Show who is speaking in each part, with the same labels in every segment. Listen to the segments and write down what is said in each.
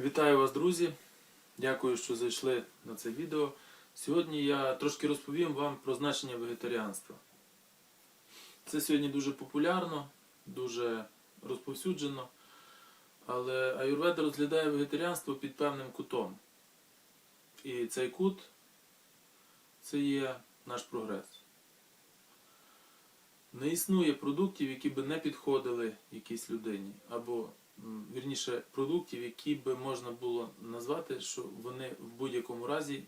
Speaker 1: Вітаю вас, друзі! Дякую, що зайшли на це відео. Сьогодні я трошки розповім вам про значення вегетаріанства. Це сьогодні дуже популярно, дуже розповсюджено, але аюрведа розглядає вегетаріанство під певним кутом. І цей кут це є наш прогрес. Не існує продуктів, які би не підходили якійсь людині, або вірніше продуктів, які би можна було назвати, що вони в будь-якому разі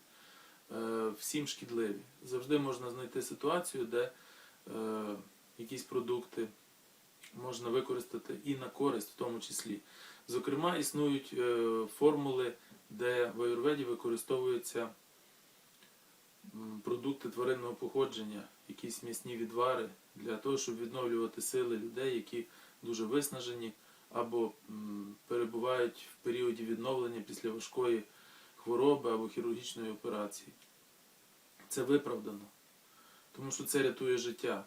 Speaker 1: е, всім шкідливі. Завжди можна знайти ситуацію, де е, якісь продукти можна використати і на користь в тому числі. Зокрема, існують е, формули, де в аюрведі використовуються продукти тваринного походження, якісь м'ясні відвари для того, щоб відновлювати сили людей, які дуже виснажені або перебувають в періоді відновлення після важкої хвороби або хірургічної операції. Це виправдано, тому що це рятує життя.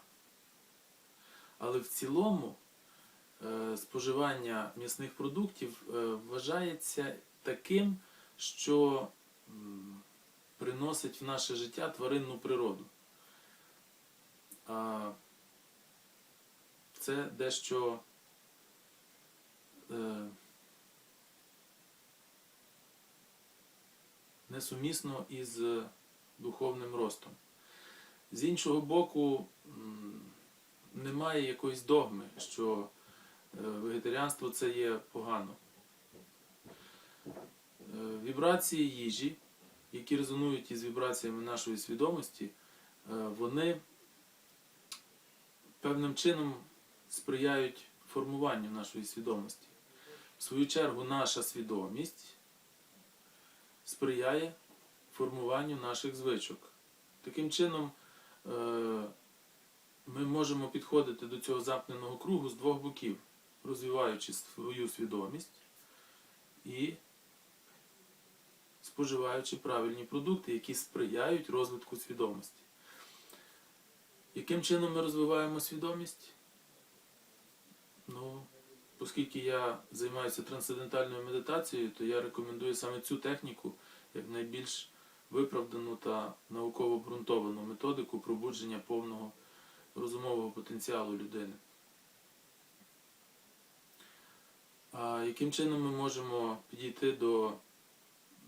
Speaker 1: Але в цілому е, споживання м'ясних продуктів е, вважається таким, що приносить в наше життя тваринну природу. А це дещо е, несумісно із духовним ростом. З іншого боку, немає якоїсь догми, що е, вегетаріанство це є погано. Е, Вібрації їжі, які резонують із вібраціями нашої свідомості, е, вони певним чином сприяють формуванню нашої свідомості. В свою чергу, наша свідомість сприяє формуванню наших звичок. Таким чином, е, ми можемо підходити до цього замкненого кругу з двох боків, розвиваючи свою свідомість і споживаючи правильні продукти, які сприяють розвитку свідомості. Яким чином ми розвиваємо свідомість? Ну, оскільки я займаюся трансцендентальною медитацією, то я рекомендую саме цю техніку як найбільш виправдану та науково обґрунтовану методику пробудження повного розумового потенціалу людини. А яким чином ми можемо підійти до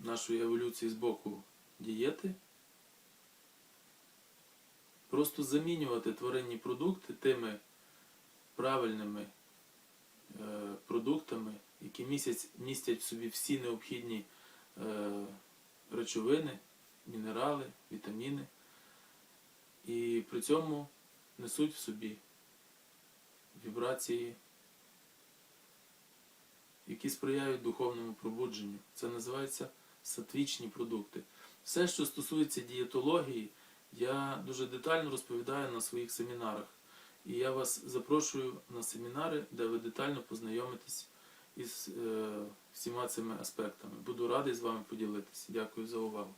Speaker 1: нашої еволюції з боку дієти? Просто замінювати тваринні продукти тими правильними е, продуктами, які містять, містять в собі всі необхідні е, речовини, мінерали, вітаміни, і при цьому несуть в собі вібрації, які сприяють духовному пробудженню. Це називається сатвічні продукти. Все, що стосується дієтології, я дуже детально розповідаю на своїх семінарах. І я вас запрошую на семінари, де ви детально познайомитесь із е, всіма цими аспектами. Буду радий з вами поділитися. Дякую за увагу.